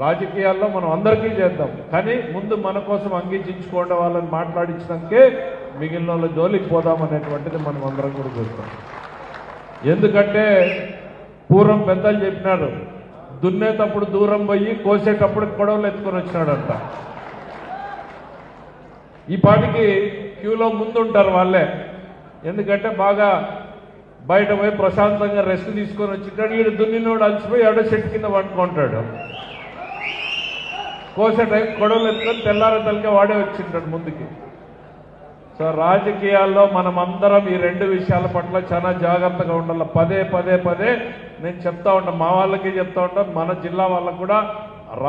రాజకీయాల్లో మనం అందరికీ చేద్దాం. కానీ ముందు మన కోసం అంగీచించుకోండి వాళ్ళని మాట్లాడించడానికే మిగిలిన వాళ్ళ జోలికి పోదామనేటువంటిది మనం అందరం కూడా చూస్తాం. ఎందుకంటే పూర్వం పెద్దలు చెప్పినారు దున్నేటప్పుడు దూరం పోయి కోసేటప్పుడు గొడవలు ఎత్తుకొని వచ్చినాడంట. ఈ పాటికి క్యూలో ముందుంటారు వాళ్ళే. ఎందుకంటే బాగా బయట పోయి ప్రశాంతంగా రెస్ట్ తీసుకొని వచ్చింటాడు వీడు దున్నినోడు అలసిపోయి ఎడో చెట్టు కింద పట్టుకుంటాడు కోసే టైం కొడవలు ఎత్తుకొని తెల్లార తలకే వాడే వచ్చింటాడు ముందుకి. సో రాజకీయాల్లో మనం అందరం ఈ రెండు విషయాల పట్ల చాలా జాగ్రత్తగా ఉండాలి. పదే పదే పదే నేను చెప్తా ఉంటా మా వాళ్ళకి చెప్తా ఉంటా మన జిల్లా వాళ్ళకు కూడా